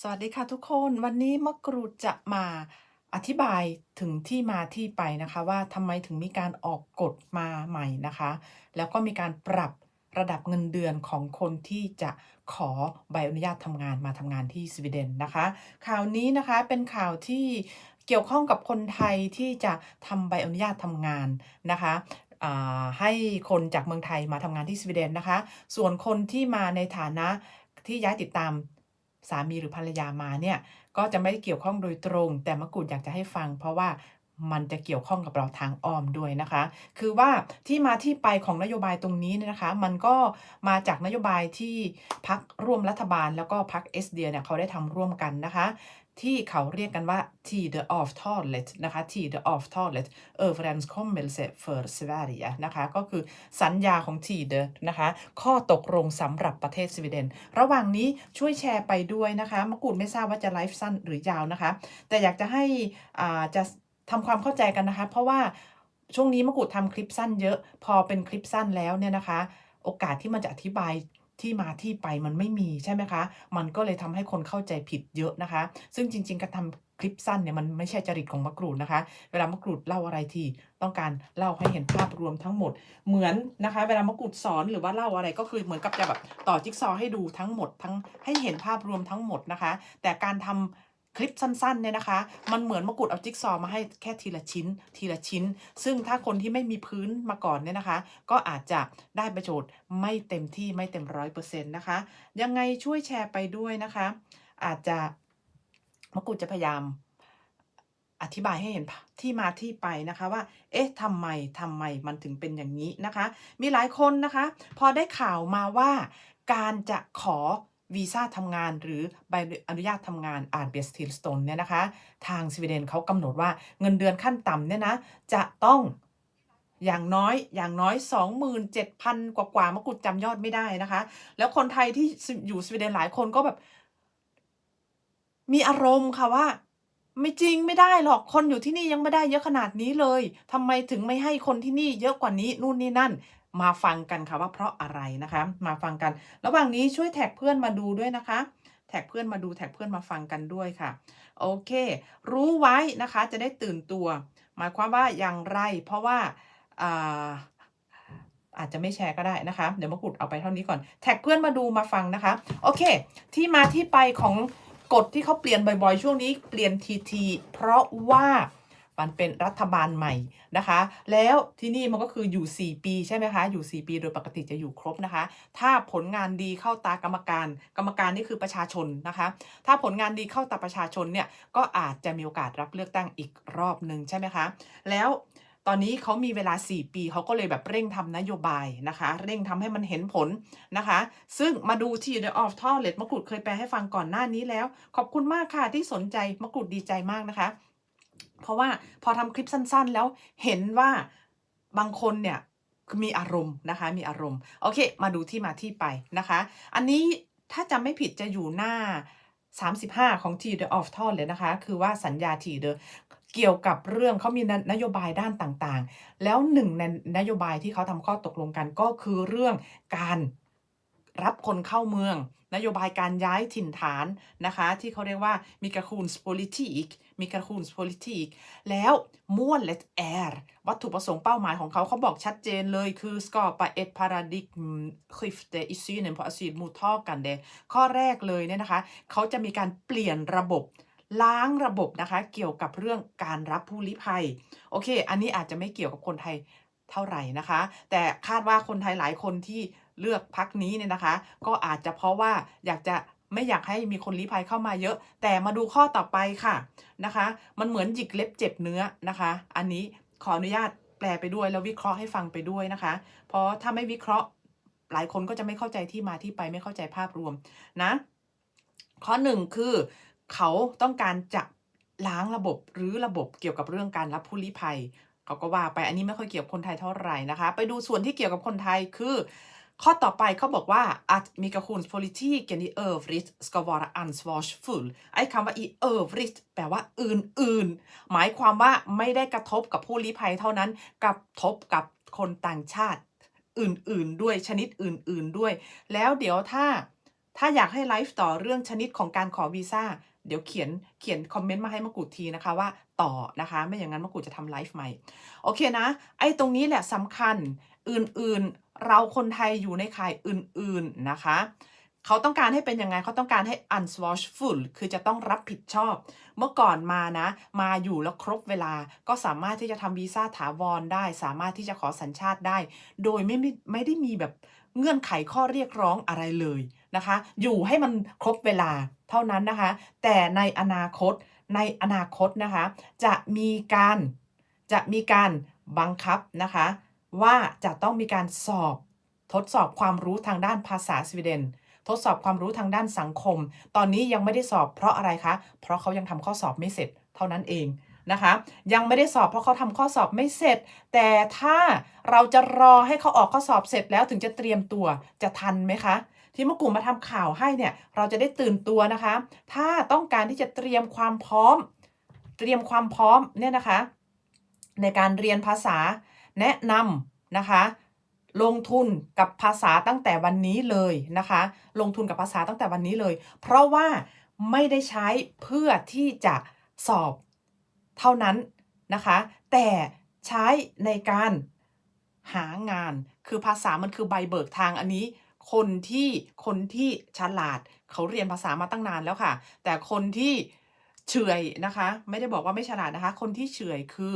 สวัสดีค่ะทุกคนวันนี้มะกรูดจะมาอธิบายถึงที่มาที่ไปนะคะ ว่าทำไมถึงมีการออกกฎมาใหม่นะคะ แล้วก็มีการปรับระดับเงินเดือนของคนที่จะขอใบอนุญาตทำงานมาทำงานที่สวีเดนนะคะ ข่าวนี้นะคะเป็นข่าวที่เกี่ยวข้องกับคนไทยที่จะทำใบอนุญาตทำงานนะคะอ่าให้คนจากเมืองไทยมาทำงานที่สวีเดนนะคะ ส่วนคนที่มาในฐานะที่ย้ายติดตาม สามีหรือภรรยามาเนี่ยก็จะไม่ได้เกี่ยวข้องโดยตรง แต่มะกรูดอยากจะให้ฟัง เพราะว่ามันจะเกี่ยวข้องกับเราทางอ้อมด้วยนะคะ คือว่าที่มาที่ไปของนโยบายตรงนี้เนี่ยนะคะ มันก็มาจากนโยบายที่พักร่วมรัฐบาลแล้วก็พักเอสเดียเนี่ยเขาได้ทำร่วมกันนะคะ ที่เขาเรียกกันว่า Tide avtalet นะคะ Tide avtalet överenskommelse för Sverige นะคะก็คือสัญญาของ Tide นะคะข้อตกลงสำหรับประเทศสวีเดน ระหว่างนี้ช่วยแชร์ไปด้วยนะคะมะกรูดไม่ทราบว่าจะไลฟ์สั้นหรือยาวนะคะ แต่อยากจะให้อ่าจะทำความเข้าใจกันนะคะ เพราะว่าช่วงนี้มะกรูดทำคลิปสั้นเยอะ พอเป็นคลิปสั้นแล้วเนี่ยนะคะ โอกาสที่มันจะอธิบาย ที่มาที่ไปมันไม่มีใช่ไหมคะ มันก็เลยทำให้คนเข้าใจผิดเยอะนะคะ ซึ่งจริง ๆ การทำคลิปสั้นเนี่ยมันไม่ใช่จริตของมะกรูดนะคะ เวลามะกรูดเล่าอะไรทีต้องการเล่าให้เห็นภาพรวมทั้งหมด เหมือนนะคะ เวลามะกรูดสอนหรือว่าเล่าอะไรก็คือเหมือนกับจะแบบต่อจิ๊กซอให้ดูทั้งหมดทั้งให้เห็นภาพรวมทั้งหมดนะคะ แต่การทำ คลิปสั้นๆเนี่ยนะคะ มันเหมือนมะกรูดเอาจิ๊กซอว์มาให้แค่ทีละชิ้น ทีละชิ้น ซึ่งถ้าคนที่ไม่มีพื้นมาก่อนเนี่ยนะคะ ก็อาจจะได้ประโยชน์ไม่เต็มที่ไม่เต็มร้อยเปอร์เซ็นต์นะคะ ยังไงช่วยแชร์ไปด้วยนะคะ อาจจะมะกรูดจะพยายามอธิบายให้เห็นที่มาที่ไปนะคะว่า เอ๊ะทำไมทำไมมันถึงเป็นอย่างนี้นะคะ มีหลายคนนะคะ พอได้ข่าวมาว่าการจะขอ วีซ่าทำงานหรือใบอนุญาตทำงานอ่านเบสทิลสโตนเนี่ยนะคะ ทางสวีเดนเขากำหนดว่าเงินเดือนขั้นต่ำเนี่ยนะจะต้องอย่างน้อยอย่างน้อย 27,000 กว่ากว่ามะกรูดจำยอดไม่ได้นะคะ แล้วคนไทยที่อยู่สวีเดนหลายคนก็แบบ มีอารมณ์ค่ะว่า ไม่จริงไม่ได้หรอกคนอยู่ที่นี่ยังไม่ได้เยอะขนาดนี้เลยทำไมถึงไม่ให้คนที่นี่เยอะกว่านี้นู่นนี่นั่น มาฟังกันค่ะว่าเพราะอะไรนะคะ มาฟังกัน ระหว่างนี้ช่วยแท็กเพื่อนมาดูด้วยนะคะ แท็กเพื่อนมาดูแท็กเพื่อนมาฟังกันด้วยค่ะ โอเค รู้ไว้นะคะจะได้ตื่นตัว หมายความว่าอย่างไร เพราะว่าอาอาจจะไม่แชร์ก็ได้นะคะ เดี๋ยวมากรูดเอาไปเท่านี้ก่อน แท็กเพื่อนมาดูมาฟังนะคะ โอเค ที่มาที่ไปของกฎที่เขาเปลี่ยนบ่อยๆ ช่วงนี้เปลี่ยนทีๆเพราะว่า มันเป็นรัฐบาลใหม่นะคะ แล้วที่นี่มันก็คืออยู่ 4 ปีใช่ไหมคะ อยู่ 4 ปีโดยปกติจะอยู่ครบนะคะ ถ้าผลงานดีเข้าตากรรมการ กรรมการนี่คือประชาชนนะคะ ถ้าผลงานดีเข้าตาประชาชนเนี่ยก็อาจจะมีโอกาสรับเลือกตั้งอีกรอบหนึ่งใช่ไหมคะ แล้วตอนนี้เขามีเวลา 4 ปีเขาก็เลยแบบเร่งทำนโยบายนะคะ เร่งทำให้มันเห็นผลนะคะ ซึ่งมาดูที่ The Off Toilet มะกรูดเคยแปลให้ฟังก่อนหน้านี้แล้ว ขอบคุณมากค่ะที่สนใจมะกรูดดีใจมากนะคะ เพราะว่าพอทำคลิปสั้น ๆ แล้วเห็นว่าบางคนเนี่ยมีอารมณ์นะคะ มีอารมณ์ โอเค มาดูที่มาที่ไปนะคะ อันนี้ถ้าจำไม่ผิดจะอยู่หน้า 35 ของ T The Off t o n เลยนะคะ คือว่าสัญญา T The เกี่ยวกับเรื่องเขามีนโยบายด้านต่างๆ แล้วหนึ่งในนโยบายที่เขาทำข้อตกลงกันก็คือเรื่องการ รับคนเข้าเมือง นโยบายการย้ายถิ่นฐานนะคะ ที่เขาเรียกว่ามีกระคูนส politik มีกระคูนส politik แล้วม่วนเลตแอร์วัตถุประสงค์เป้าหมายของเขาเขาบอกชัดเจนเลยคือ skapa ett paradigmskifte i synen på asylmottagande ข้อแรกเลยเนี่ยนะคะ เขาจะมีการเปลี่ยนระบบล้างระบบนะคะ เกี่ยวกับเรื่องการรับผู้ลี้ภัย โอเค อันนี้อาจจะไม่เกี่ยวกับคนไทยเท่าไหร่นะคะ แต่คาดว่าคนไทยหลายคนที่ เลือกพักนี้เนี่ยนะคะ ก็อาจจะเพราะว่าอยากจะไม่อยากให้มีคนลี้ภัยเข้ามาเยอะ แต่มาดูข้อต่อไปค่ะนะคะ มันเหมือนหยิกเล็บเจ็บเนื้อนะคะ อันนี้ขออนุญาตแปลไปด้วยแล้ววิเคราะห์ให้ฟังไปด้วยนะคะ เพราะถ้าไม่วิเคราะห์หลายคนก็จะไม่เข้าใจที่มาที่ไปไม่เข้าใจภาพรวมนะ ข้อหนึ่งคือเขาต้องการจะล้างระบบหรือระบบเกี่ยวกับเรื่องการรับผู้ลี้ภัยเขาก็ว่าไปอันนี้ไม่ค่อยเกี่ยวกับคนไทยเท่าไหร่นะคะ ไปดูส่วนที่เกี่ยวกับคนไทยคือ ข้อต่อไปเขาบอกว่า att migrationspolitiken i övrigt ska vara ansvarsfull ไอ้คำว่า i övrigt แปลว่าอื่นๆ หมายความว่าไม่ได้กระทบกับผู้ลี้ภัยเท่านั้น กระทบกับคนต่างชาติ อื่นๆ ด้วยชนิดอื่น ๆ ด้วย แล้วเดี๋ยวถ้าถ้าอยากให้ไลฟ์ต่อเรื่องชนิดของการขอวีซ่า เดี๋ยวเขียนเขียนคอมเมนต์มาให้มะกูดทีนะคะว่าต่อนะคะ ไม่อย่างนั้นมะกูดจะทำไลฟ์ใหม่ โอเคนะ ไอ้ตรงนี้แหละสำคัญอื่นๆ เราคนไทยอยู่ในข่ายอื่นๆนะคะ เขาต้องการให้เป็นยังไงเขาต้องการให้ unswashful คือจะต้องรับผิดชอบ เมื่อก่อนมานะ มาอยู่แล้วครบเวลา ก็สามารถที่จะทำวีซ่าถาวรได้ สามารถที่จะขอสัญชาติได้ โดยไม่ไม่ไม่ได้มีแบบเงื่อนไขข้อเรียกร้องอะไรเลยนะคะ อยู่ให้มันครบเวลาเท่านั้นนะคะ แต่ในอนาคตในอนาคตนะคะ จะมีการจะมีการบังคับนะคะ ว่าจะต้องมีการสอบ ทดสอบความรู้ทางด้านภาษาสวีเดน ทดสอบความรู้ทางด้านสังคม ตอนนี้ยังไม่ได้สอบเพราะอะไรคะ เพราะเขายังทำข้อสอบไม่เสร็จเท่านั้นเองนะคะ ยังไม่ได้สอบเพราะเขาทำข้อสอบไม่เสร็จ แต่ถ้าเราจะรอให้เขาออกข้อสอบเสร็จแล้วถึงจะเตรียมตัวจะทันไหมคะที่มะกรูดมาทำข่าวให้เนี่ยเราจะได้ตื่นตัวนะคะ ถ้าต้องการที่จะเตรียมความพร้อม เตรียมความพร้อมเนี่ยนะคะ ในการเรียนภาษา แนะนำนะคะ ลงทุนกับภาษาตั้งแต่วันนี้เลยนะคะ ลงทุนกับภาษาตั้งแต่วันนี้เลย เพราะว่าไม่ได้ใช้เพื่อที่จะสอบเท่านั้นนะคะ แต่ใช้ในการหางานคือภาษามันคือใบเบิกทางอันนี้ คนที่คนที่ฉลาด เขาเรียนภาษามาตั้งนานแล้วค่ะ แต่คนที่เฉยนะคะ ไม่ได้บอกว่าไม่ฉลาดนะคะ คนที่เฉยคือ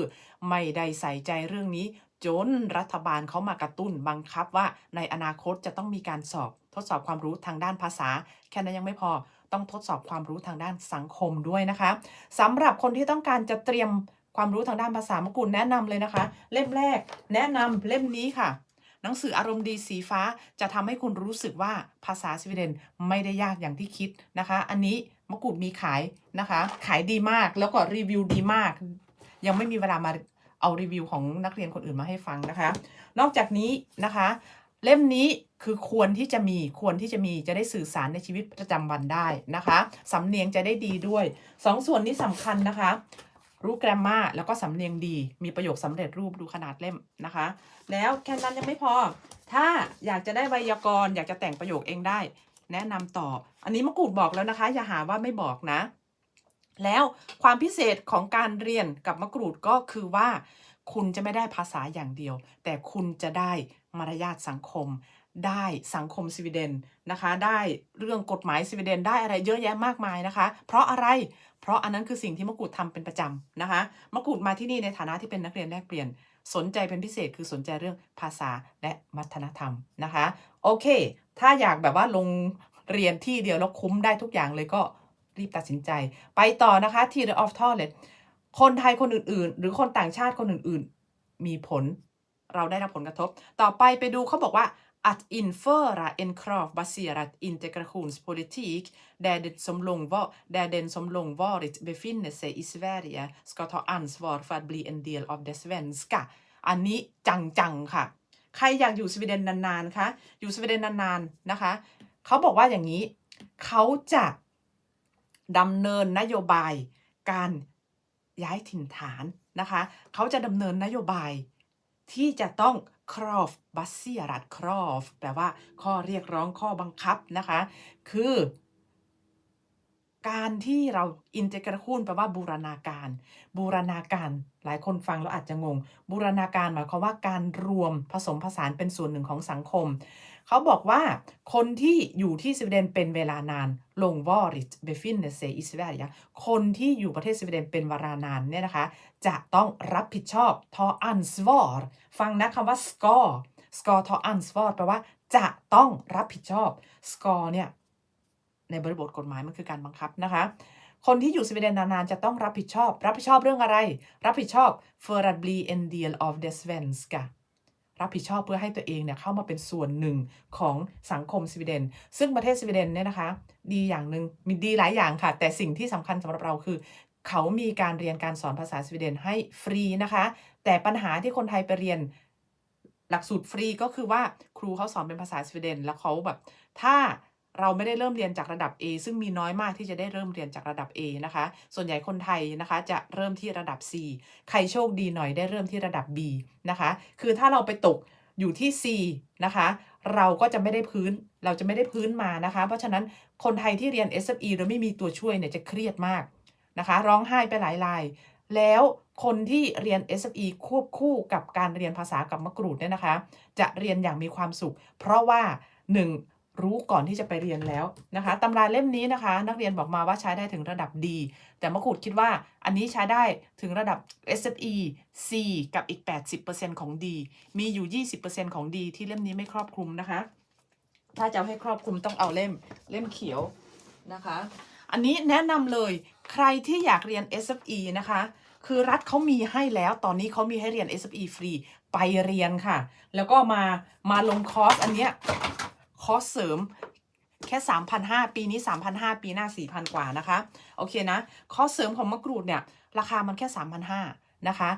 ไม่ได้ใส่ใจเรื่องนี้ จนรัฐบาลเขามากระตุ้นบังคับว่าในอนาคตจะต้องมีการสอบทดสอบความรู้ทางด้านภาษา แค่นั้นยังไม่พอต้องทดสอบความรู้ทางด้านสังคมด้วยนะคะสำหรับคนที่ต้องการจะเตรียมความรู้ทางด้านภาษามกุลแนะนำเลยนะคะ เล่มแรก แนะนำเล่มนี้ค่ะ หนังสืออารมณ์ดีสีฟ้าจะทำให้คุณรู้สึกว่าภาษาสวีเดนไม่ได้ยากอย่างที่คิดนะคะ อันนี้มะกรูดมีขายนะคะ ขายดีมากแล้วก็รีวิวดีมาก ยังไม่มีเวลามา เอารีวิวของนักเรียนคนอื่นมาให้ฟังนะคะ นอกจากนี้นะคะ เล่มนี้คือควรที่จะมีควรที่จะมีจะได้สื่อสารในชีวิตประจำวันได้นะคะสำเนียงจะได้ดีด้วยสองส่วนนี้สำคัญนะคะ รู้แกรมมาแล้วก็สำเนียงดี มีประโยคสำเร็จรูปดูขนาดเล่มนะคะ แล้วแค่นั้นยังไม่พอ ถ้าอยากจะได้ไวยากรณ์อยากจะแต่งประโยคเองได้ แนะนำต่อ อันนี้มะกรูดบอกแล้วนะคะ อย่าหาว่าไม่บอกนะ แล้วความพิเศษของการเรียนกับมะกรูดก็คือว่า คุณจะไม่ได้ภาษาอย่างเดียว แต่คุณจะได้มารยาทสังคม ได้สังคมสวีเดนนะคะ ได้เรื่องกฎหมายสวีเดนได้อะไรเยอะแยะมากมายนะคะ เพราะอะไรเพราะอันนั้นคือสิ่งที่มะกรูดทำเป็นประจำนะคะมะกรูดมาที่นี่ในฐานะที่เป็นนักเรียนแลกเปลี่ยนสนใจเป็นพิเศษคือสนใจเรื่องภาษาและวัฒนธรรมนะคะ โอเค ถ้าอยากแบบว่าลงเรียนที่เดียวแล้วคุ้มได้ทุกอย่างเลยก็ รีบตัดสินใจ ไปต่อนะคะ ทีเดอออฟทอเลตคนไทยคนอื่น ๆ หรือคนต่างชาติคนอื่น ๆ มีผล เราได้รับผลกระทบ ต่อไปไปดูเขาบอกว่า at infera en krav baserat integrationspolitik där, det som långvar, där den som lång varit befinner sig i Sverige ska ta ansvar för att bli en del av det svenska. อันนี้จังๆค่ะ ใครอยากอยู่สวีเดนนานๆคะ อยู่สวีเดนนานๆนะคะ เขาบอกว่าอย่างนี้ เขาจะ ดำเนินนโยบายการย้ายถิ่นฐานนะคะ เขาจะดำเนินนโยบายที่จะต้องครอฟบัสเซียรัตครอฟแปลว่าข้อเรียกร้องข้อบังคับนะคะ คือ การที่เราอินเตกรคูนแปลว่าบูรณาการ บูรณาการ หลายคนฟังแล้วอาจจะงง บูรณาการหมายความว่าการรวมผสมผสานเป็นส่วนหนึ่งของสังคม เขาบอกว่าคนที่อยู่ที่สวีเดนเป็นเวลานานลงวอริตเบฟินเนเซอิสเวรียคนที่อยู่ประเทศสวีเดนเป็นเวลานานเนี่ยนะคะ จะต้องรับผิดชอบทออันสวอร์ฟังนะคำว่า ska ska ta ansvar แปลว่าจะต้องรับผิดชอบ ska เนี่ย ในบริบทกฎหมายมันคือการบังคับนะคะ คนที่อยู่สวีเดนนานๆ จะต้องรับผิดชอบ รับผิดชอบเรื่องอะไร รับผิดชอบ för a t bli en del av det svenska รับผิดชอบเพื่อให้ตัวเองเนี่ยเข้ามาเป็นส่วนหนึ่งของสังคมสวีเดน ซึ่งประเทศสวีเดนเนี่ยนะคะ ดีอย่างหนึ่งมีดีหลายอย่างค่ะ แต่สิ่งที่สำคัญสำหรับเราคือ เขามีการเรียนการสอนภาษาสวีเดนให้ฟรีนะคะ แต่ปัญหาที่คนไทยไปเรียนหลักสูตรฟรีก็คือว่าครูเขาสอนเป็นภาษาสวีเดน แล้วเขาแบบ ถ้า เราไม่ได้เริ่มเรียนจากระดับ A ซึ่งมีน้อยมากที่จะได้เริ่มเรียนจากระดับ A นะคะ ส่วนใหญ่คนไทยนะคะ จะเริ่มที่ระดับ C ใครโชคดีหน่อยได้เริ่มที่ระดับ B นะคะ คือถ้าเราไปตกอยู่ที่ C นะคะ เราก็จะไม่ได้พื้น เราจะไม่ได้พื้นมานะคะ เพราะฉะนั้นคนไทยที่เรียน SFE โดยไม่มีตัวช่วยเนี่ยจะเครียดมากนะคะ ร้องไห้ไปหลายราย แล้วคนที่เรียน SFE ควบคู่กับการเรียนภาษากับมะกรูดเนี่ยนะคะ จะเรียนอย่างมีความสุข เพราะว่า 1. รู้ก่อนที่จะไปเรียนแล้วนะคะตำราเล่มนี้นะคะ นักเรียนบอกมาว่าใช้ได้ถึงระดับ D แต่มะกูดคิดว่าอันนี้ใช้ได้ถึงระดับ SFE C กับอีก 80%ของ D มีอยู่ 20%ของ D ที่เล่มนี้ไม่ครอบคลุมนะคะ ถ้าจะให้ครอบคลุมต้องเอาเล่มเล่มเขียวนะคะ อันนี้แนะนำเลยใครที่อยากเรียน SFE นะคะ คือรัฐเขามีให้แล้วตอนนี้เขามีให้เรียน SFE ฟรีไปเรียนค่ะ แล้วก็มามาลงคอร์สอันเนี้ย อร์สเสริมแค่3,500 ปีนี้ 3,500 ปีหน้า 4,000 กว่านะคะ โอเคนะ คอร์สเสริมของมะกรูดเนี่ย ราคามันแค่ 3,500 นะคะ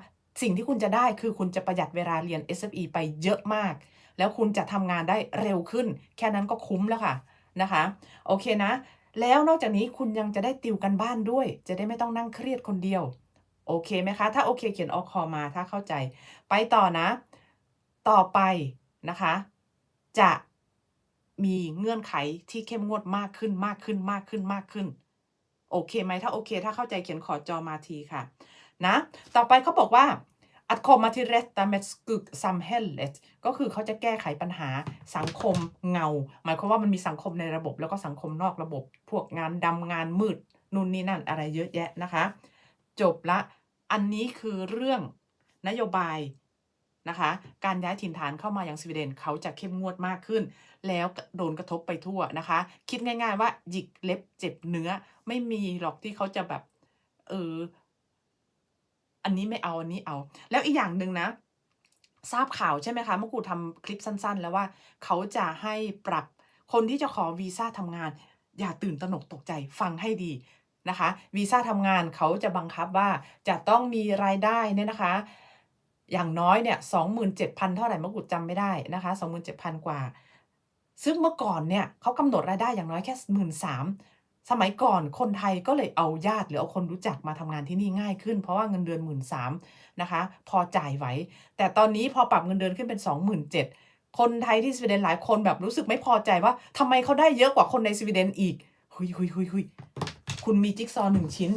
สิ่งที่คุณจะได้คือคุณจะประหยัดเวลาเรียน SFE ไปเยอะมาก แล้วคุณจะทำงานได้เร็วขึ้น แค่นั้นก็คุ้มแล้วค่ะ นะคะ โอเคนะ แล้วนอกจากนี้คุณยังจะได้ติวกันบ้านด้วย จะได้ไม่ต้องนั่งเครียดคนเดียว โอเคไหมคะ ถ้าโอเคเขียนออคอมาถ้าเข้าใจ ไปต่อนะ ต่อไปนะคะ จะ มีเงื่อนไขที่เข้มงวดมากขึ้นมากขึ้นมากขึ้นมากขึ้น โอเคไหมถ้าโอเค ถ้าเข้าใจเขียนขอจอมาทีค่ะ นะ ต่อไปเขาบอกว่า att komma till rätta med skuggsamhället ก็คือเขาจะแก้ไขปัญหาสังคมเงา หมายความว่ามันมีสังคมในระบบแล้วก็สังคมนอกระบบ พวกงานดำงานมืดนู่นนี่นั่นอะไรเยอะแยะนะคะ จบละ อันนี้คือเรื่องนโยบาย นะคะ การย้ายถิ่นฐานเข้ามาย่างสวีเดนเขาจะเข้มงวดมากขึ้น แล้วโดนกระทบไปทั่วนะคะ คิดง่าย ๆ ว่าหยิกเล็บเจ็บเนื้อไม่มีหรอกที่เขาจะแบบเอออันนี้ไม่เอาอันนี้เอา แล้วอีกอย่างหนึ่งนะ ทราบข่าวใช่ไหมคะเมื่อกูทำคลิปสั้น ๆ แล้วว่าเขาจะให้ปรับคนที่จะขอวีซ่าทำงาน อย่าตื่นตระหนกตกใจฟังให้ดีนะคะวีซ่าทำงานเขาจะบังคับว่าจะต้องมีรายได้เนี่ยนะคะ อย่างน้อยเนี่ยสองหมื่นเจ็ดพันเท่าไหร่มื่อกูจำไม่ได้นะคะสองหมื่นเจ็ดพันกว่า ซึ่งเมื่อก่อนเนี่ยเขากำหนดรายได้อย่างน้อยแค่หมื่นสามสมัยก่อนคนไทยก็เลยเอาญาติหรือเอาคนรู้จักมาทำงานที่นี่ง่ายขึ้น เพราะว่าเงินเดือนหมื่นสามนะคะพอจ่ายไหว แต่ตอนนี้พอปรับเงินเดือนขึ้นเป็น27,000คนไทยที่สวีเดนหลายคนแบบรู้สึกไม่พอใจว่าทำไมเขาได้เยอะกว่าคนในสวีเดนอีก หุยหุยหุยหุยคุณมีจิ๊กซอว์หนึ่งชิ้น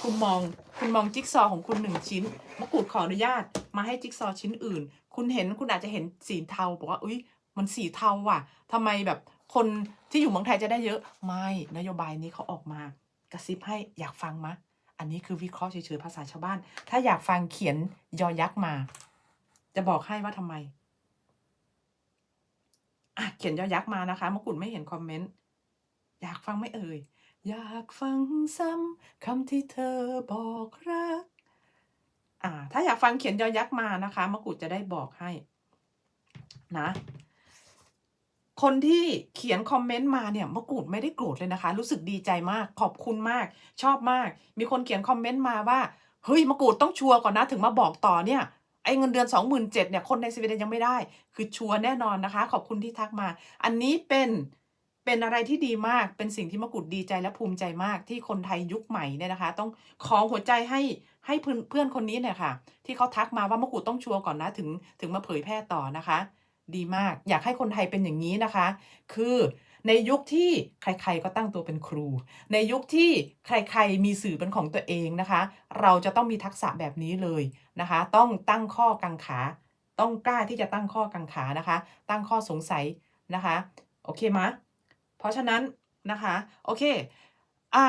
คุณมอง คุณมองจิ๊กซอของคุณหนึ่งชิ้นมะกรูดขออนุญาต มาให้จิ๊กซอชิ้นอื่น คุณเห็นคุณอาจจะเห็นสีเทาบอกว่าอุ้ยมันสีเทาว่ะทำไมแบบคนที่อยู่เมืองไทยจะได้เยอะไม่นโยบายนี้เขาออกมากระซิบให้อยากฟังมะ อันนี้คือวิเคราะห์เฉยๆภาษาชาวบ้าน ถ้าอยากฟังเขียนยอยักษ์มา จะบอกให้ว่าทำไมอะเขียนยอยักษ์มานะคะมะกุฎไม่เห็นคอมเมนต์อยากฟังไม่เอ่ย อยากฟังซ้ำคำที่เธอบอกรัก อ่า ถ้าอยากฟังเขียนยอยักษ์มานะคะมะกุฎจะได้บอกให้ นะ คนที่เขียนคอมเมนต์มาเนี่ยมะกรูดไม่ได้โกรธเลยนะคะ รู้สึกดีใจมาก ขอบคุณมาก ชอบมาก มีคนเขียนคอมเมนต์มาว่า เฮ้ยมะกรูดต้องชัวร์ก่อนนะถึงมาบอกต่อเนี่ยไอ้เงินเดือน 27,000เนี่ยคนในสวีเดนยังไม่ได้ คือชัวร์แน่นอนนะคะ ขอบคุณที่ทักมา อันนี้เป็น เป็นอะไรที่ดีมาก เป็นสิ่งที่มะกรูดดีใจและภูมิใจมากที่คนไทยยุคใหม่เนี่ยนะคะ ต้องขอหัวใจให้ให้เพื่อนเพื่อนคนนี้เนี่ยค่ะ ที่เขาทักมาว่ามะกรูดต้องชัวร์ก่อนนะถึงถึงมาเผยแพร่ต่อนะคะ ดีมากอยากให้คนไทยเป็นอย่างนี้นะคะ คือในยุคที่ใครๆก็ตั้งตัวเป็นครู ในยุคที่ใครๆมีสื่อเป็นของตัวเองนะคะ เราจะต้องมีทักษะแบบนี้เลยนะคะ ต้องตั้งข้อกังขา ต้องกล้าที่จะตั้งข้อกังขานะคะ ตั้งข้อสงสัยนะคะ โอเคไหม เพราะฉะนั้นนะคะโอเคอ่า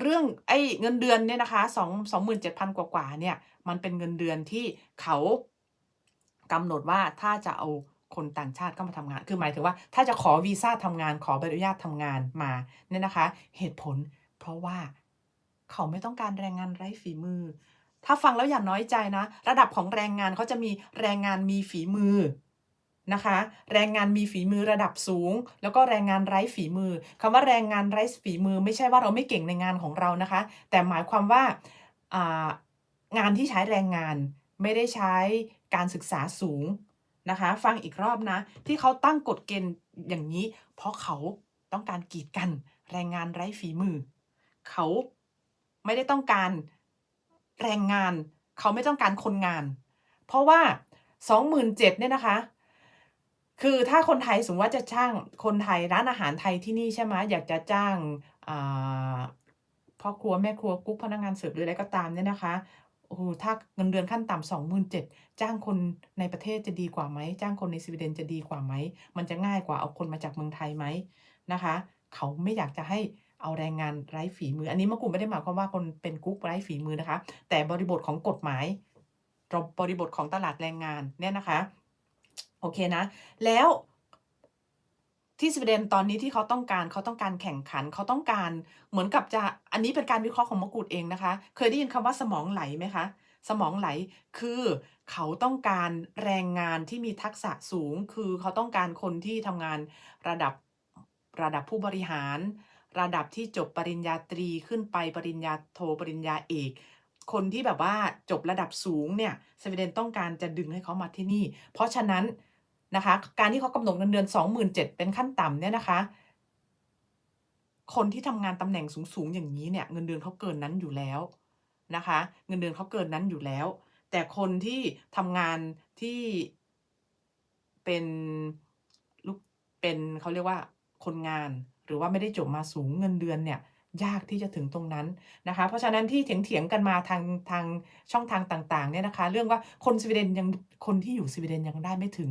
เรื่องไอ้เงินเดือนเนี่ยนะคะสองสองหมื่นเจ็ดพันกว่าๆเนี่ยมันเป็นเงินเดือนที่เขากำหนดว่าถ้าจะเอาคนต่างชาติเข้ามาทำงาน คือหมายถึงว่าถ้าจะขอวีซ่าทำงานขอใบอนุญาตทำงานมาเนี่ยนะคะ เหตุผล เพราะว่าเขาไม่ต้องการแรงงานไร้ฝีมือ ถ้าฟังแล้วอย่าน้อยใจนะ ระดับของแรงงานเขาจะมีแรงงานมีฝีมือ นะคะ แรงงานมีฝีมือระดับสูง แล้วก็แรงงานไร้ฝีมือคำว่าแรงงานไร้ฝีมือ ไม่ใช่ว่าเราไม่เก่งในงานของเรานะคะ แต่หมายความว่าอ่างานที่ใช้แรงงานไม่ได้ใช้การศึกษาสูงนะคะ ฟังอีกรอบนะ ที่เขาตั้งกฎเกณฑ์อย่างนี้ เพราะเขาต้องการกีดกันแรงงานไร้ฝีมือ เขาไม่ได้ต้องการแรงงาน เขาไม่ต้องการคนงาน เพราะว่า 27,000เนี่ยนะคะ คือถ้าคนไทยสมมติว่าจะจ้างคนไทยร้านอาหารไทยที่นี่ใช่ไหมอยากจะจ้างพ่อครัวแม่ครัวกุ๊กพนักงานเสิร์ฟหรืออะไรก็ตามเนี่ยนะคะโอ้โหถ้าเงินเดือนขั้นต่ำสองหมื่นเจ็ดจ้างคนในประเทศจะดีกว่าไหม จ้างคนในสวีเดนจะดีกว่าไหม มันจะง่ายกว่าเอาคนมาจากเมืองไทยไหมนะคะ เขาไม่อยากจะให้เอาแรงงานไร้ฝีมือ อันนี้มะกรูดไม่ได้หมายความว่าคนเป็นกุ๊กไร้ฝีมือนะคะ แต่บริบทของกฎหมายบริบทของตลาดแรงงานเนี่ยนะคะ โอเคนะ แล้วที่สวีเดนตอนนี้ที่เขาต้องการเขาต้องการแข่งขันเขาต้องการเหมือนกับจะอันนี้เป็นการวิเคราะห์ของมะกรูดเองนะคะ เคยได้ยินคำว่าสมองไหลไหมคะ สมองไหลคือเขาต้องการแรงงานที่มีทักษะสูง คือเขาต้องการคนที่ทำงานระดับระดับผู้บริหาร ระดับที่จบปริญญาตรีขึ้นไปปริญญาโทปริญญาเอกคนที่แบบว่าจบระดับสูงเนี่ยสวีเดนต้องการจะดึงให้เขามาที่นี่ เพราะฉะนั้น นะคะ การที่เขากำหนดเงินเดือน 27,000เป็นขั้นต่ำเนี่ยนะคะ คนที่ทำงานตำแหน่งสูงๆอย่างนี้เนี่ยเงินเดือนเขาเกินนั้นอยู่แล้วนะคะ เงินเดือนเขาเกินนั้นอยู่แล้ว แต่คนที่ทำงานที่เป็นลูกเป็นเขาเรียกว่าคนงานหรือว่าไม่ได้จบมาสูงเงินเดือนเนี่ยยากที่จะถึงตรงนั้นนะคะ เพราะฉะนั้นที่เถียงๆกันมาทางทางช่องทางต่างๆเนี่ยนะคะ เรื่องว่าคนสวีเดนยังคนที่อยู่สวีเดนยังได้ไม่ถึง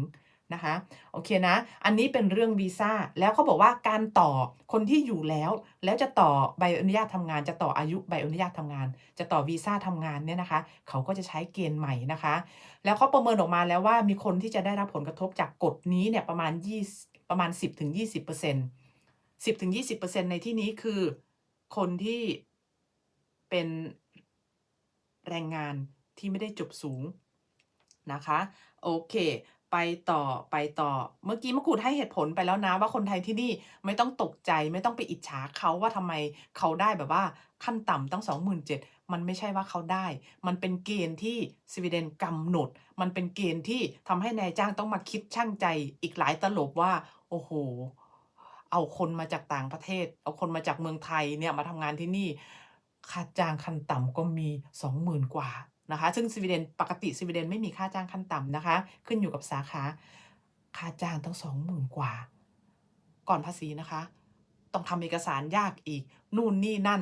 นะคะโอเคนะ อันนี้เป็นเรื่องวีซ่าแล้วเขาบอกว่าการต่อคนที่อยู่แล้ว แล้วจะต่อใบอนุญาตทำงาน จะต่ออายุใบอนุญาตทำงาน จะต่อวีซ่าทำงานเนี่ยนะคะ เขาก็จะใช้เกณฑ์ใหม่นะคะ แล้วเขาประเมินออกมาแล้วว่ามีคนที่จะได้รับผลกระทบจากกฎนี้เนี่ยประมาณ20ประมาณ 10ถึง20เปอร์เซ็นต์10ถึง20เปอร์เซ็นต์ในที่นี้คือคนที่เป็นแรงงานที่ไม่ได้จบสูงนะคะ โอเค ไปต่อไปต่อ เมื่อกี้มะกรูดให้เหตุผลไปแล้วนะ ว่าคนไทยที่นี่ไม่ต้องตกใจไม่ต้องไปอิจฉาเขาว่าทำไมเขาได้แบบว่าขั้นต่ำตั้งสองหมื่นเจ็ดมันไม่ใช่ว่าเขาได้ มันเป็นเกณฑ์ที่สวีเดนกำหนด มันเป็นเกณฑ์ที่ทำให้นายจ้างต้องมาคิดช่างใจอีกหลายตลบว่า โอ้โห เอาคนมาจากต่างประเทศ เอาคนมาจากเมืองไทยเนี่ยมาทำงานที่นี่ ค่าจ้างขั้นต่ำก็มีสองหมื่นกว่า นะคะ ซึ่งสวีเดนปกติสวีเดนไม่มีค่าจ้างขั้นต่ำนะคะ ขึ้นอยู่กับสาขา ค่าจ้างตั้งสองหมื่นกว่า ก่อนภาษีนะคะ ต้องทำเอกสารยากอีก นู่นนี่นั่น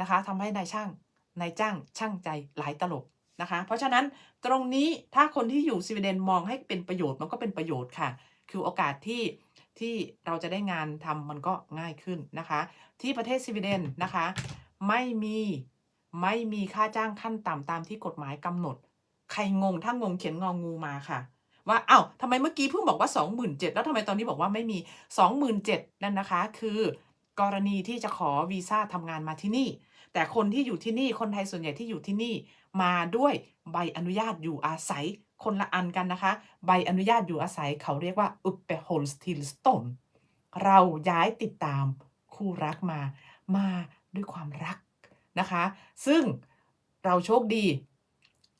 นะคะทำให้นายช่างนายจ้างช่างใจหลายตลบนะคะ เพราะฉะนั้นตรงนี้ถ้าคนที่อยู่สวีเดนมองให้เป็นประโยชน์มันก็เป็นประโยชน์ค่ะ คือโอกาสที่ที่เราจะได้งานทำมันก็ง่ายขึ้นนะคะ ที่ประเทศสวีเดนนะคะ ไม่มี ไม่มีค่าจ้างขั้นต่ำตามที่กฎหมายกำหนด ใครงงถ้างงเขียนงองูมาค่ะ ว่าเอ้าทำไมเมื่อกี้เพิ่งบอกว่า 27,000แล้วทำไมตอนนี้บอกว่าไม่มี 27,000นั่นนะคะ คือกรณีที่จะขอวีซ่าทำงานมาที่นี่ แต่คนที่อยู่ที่นี่คนไทยส่วนใหญ่ที่อยู่ที่นี่มาด้วยใบอนุญาตอยู่อาศัยคนละอันกันนะคะ ใบอนุญาตอยู่อาศัยเขาเรียกว่า uppehållstillstånd เราย้ายติดตามคู่รักมา มาด้วยความรัก นะคะ ซึ่งเราโชคดี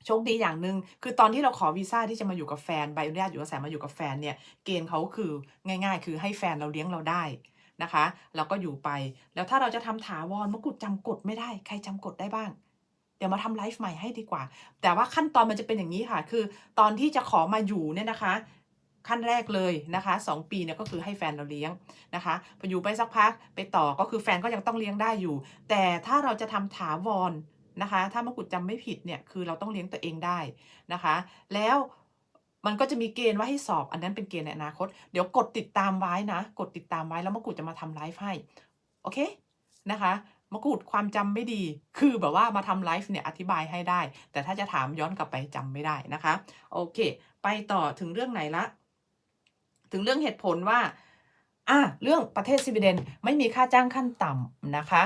โชคดีอย่างหนึ่งคือตอนที่เราขอวีซ่าที่จะมาอยู่กับแฟนใบอนุญาตอยู่อาศัยมาอยู่กับแฟนเนี่ยเกณฑ์เขาคือง่าย ๆ คือให้แฟนเราเลี้ยงเราได้นะคะเราก็อยู่ไปแล้วถ้าเราจะทำถาวรมะกุฎจำกฎไม่ได้ ใครจำกฎได้บ้าง เดี๋ยวมาทำไลฟ์ใหม่ให้ดีกว่า แต่ว่าขั้นตอนมันจะเป็นอย่างนี้ค่ะ คือตอนที่จะขอมาอยู่เนี่ยนะคะ ขั้นแรกเลยนะคะสองปีเนี่ยก็คือให้แฟนเราเลี้ยงนะคะพออยู่ไปสักพักไปต่อก็คือแฟนก็ยังต้องเลี้ยงได้อยู่ แต่ถ้าเราจะทำถาวรนะคะ ถ้ามะกุฎจำไม่ผิดเนี่ยคือเราต้องเลี้ยงตัวเองได้นะคะ แล้วมันก็จะมีเกณฑ์ว่าให้สอบอันนั้นเป็นเกณฑ์ในอนาคต เดี๋ยวกดติดตามไว้นะ กดติดตามไว้แล้วมะกุฎจะมาทำไลฟ์ให้ โอเคนะคะมะกุฎความจำไม่ดี คือแบบว่ามาทำไลฟ์เนี่ยอธิบายให้ได้ แต่ถ้าจะถามย้อนกลับไปจำไม่ได้นะคะ โอเค ไปต่อถึงเรื่องไหนละ ถึงเรื่องเหตุผลว่าอะเรื่องประเทศสวีเดนไม่มีค่าจ้างขั้นต่ำนะคะ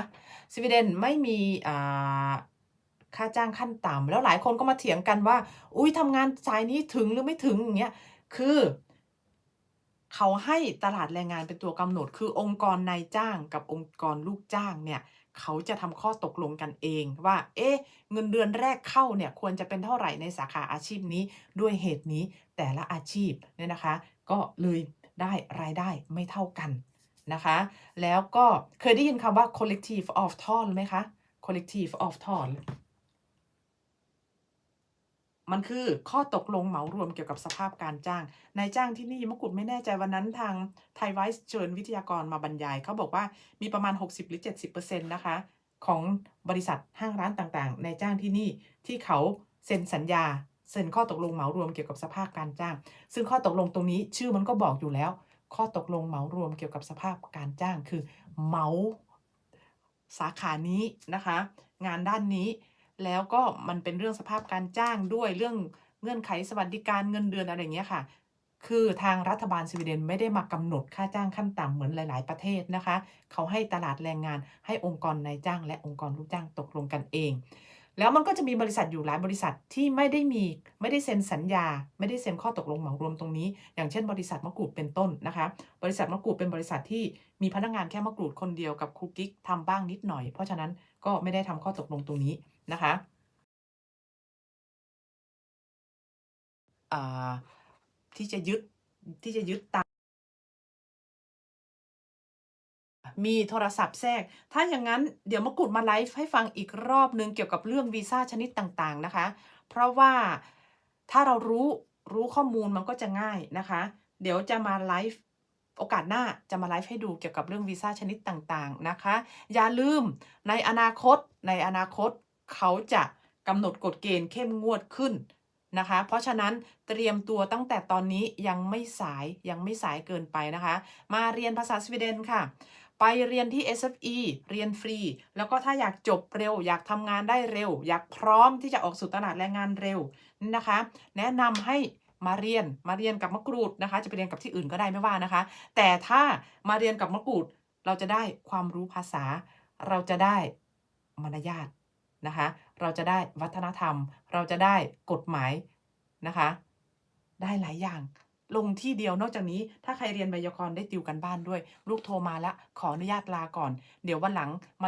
สวีเดนไม่มีอ่าค่าจ้างขั้นต่ำแล้วหลายคนก็มาเถียงกันว่า อุ้ยทำงานสายนี้ถึงหรือไม่ถึงอย่างเงี้ยคือเขาให้ตลาดแรงงานเป็นตัวกำหนด คือองค์กรนายจ้างกับองค์กรลูกจ้างเนี่ยเขาจะทำข้อตกลงกันเองว่า เอ๊ะเงินเดือนแรกเข้าเนี่ยควรจะเป็นเท่าไหร่ในสาขาอาชีพนี้ด้วยเหตุนี้แต่ละอาชีพเนี่ยนะคะ ก็เลยได้รายได้ไม่เท่ากันนะคะ แล้วก็เคยได้ยินคำว่า collective of t o l ไหมคะ collective of t o l มันคือข้อตกลงเหมารวมเกี่ยวกับสภาพการจ้าง นายจ้างที่นี่มกรูดไม่แน่ใจวันนั้นทางไทยไวส์เชิญวิทยากรมาบรรยาย เขาบอกว่ามีประมาณ 60 หรือ 70%นะคะ ของบริษัทห้างร้านต่างๆ นายจ้างที่นี่ที่เขาเซ็นสัญญา เซ็นข้อตกลงเหมารวมเกี่ยวกับสภาพการจ้าง ซึ่งข้อตกลงตรงนี้ชื่อมันก็บอกอยู่แล้ว ข้อตกลงเหมารวมเกี่ยวกับสภาพการจ้างคือเหมาสาขานี้นะคะ งานด้านนี้แล้วก็มันเป็นเรื่องสภาพการจ้างด้วยเรื่องเงื่อนไขสวัสดิการเงินเดือนอะไรอย่างเงี้ยค่ะ คือทางรัฐบาลสวีเดนไม่ได้มากำหนดค่าจ้างขั้นต่ำเหมือนหลาย ๆ ประเทศนะคะ เขาให้ตลาดแรงงานให้องค์กรนายจ้าง และองค์กรลูกจ้างตกลงกันเอง แล้วมันก็จะมีบริษัทอยู่หลายบริษัทที่ไม่ได้มีไม่ได้เซ็นสัญญา ไม่ได้เซ็นข้อตกลงเหมารวมตรงนี้ อย่างเช่น บริษัทมะกรูดเป็นต้นนะคะ บริษัทมะกรูดเป็นบริษัทที่มีพนักงานแค่มะกรูดคนเดียวกับครูกิ๊กทำบ้างนิดหน่อย เพราะฉะนั้นก็ไม่ได้ทำข้อตกลงตรงนี้นะคะที่จะยึดที่จะยึดตาม มีโทรศัพท์แทรก ถ้าอย่างนั้นเดี๋ยวมะกรูดมาไลฟ์ให้ฟังอีกรอบนึงเกี่ยวกับเรื่องวีซ่าชนิดต่างๆนะคะ เพราะว่าถ้าเรารู้รู้ข้อมูลมันก็จะง่ายนะคะ เดี๋ยวจะมาไลฟ์โอกาสหน้าจะมาไลฟ์ให้ดูเกี่ยวกับเรื่องวีซ่าชนิดต่างๆนะคะ อย่าลืมในอนาคตในอนาคตเขาจะกำหนดกฎเกณฑ์เข้มงวดขึ้นนะคะ เพราะฉะนั้นเตรียมตัวตั้งแต่ตอนนี้ยังไม่สายยังไม่สายเกินไปนะคะ มาเรียนภาษาสวีเดนค่ะ ไปเรียนที่ SFE เรียนฟรี แล้วก็ถ้าอยากจบเร็ว อยากทำงานได้เร็ว อยากพร้อมที่จะออกสู่ตลาดแรงงานเร็วนะคะ แนะนำให้มาเรียนมาเรียนกับมะกรูดนะคะ จะไปเรียนกับที่อื่นก็ได้ไม่ว่านะคะ แต่ถ้ามาเรียนกับมะกรูดเราจะได้ความรู้ภาษา เราจะได้มารยาทนะคะ เราจะได้วัฒนธรรม เราจะได้กฎหมายนะคะ ได้หลายอย่าง ลงที่เดียวนอกจากนี้ ถ้าใครเรียนไวยากรณ์ได้ติวกันบ้านด้วย ลูกโทรมาแล้วขออนุญาตลาก่อน เดี๋ยววันหลังมา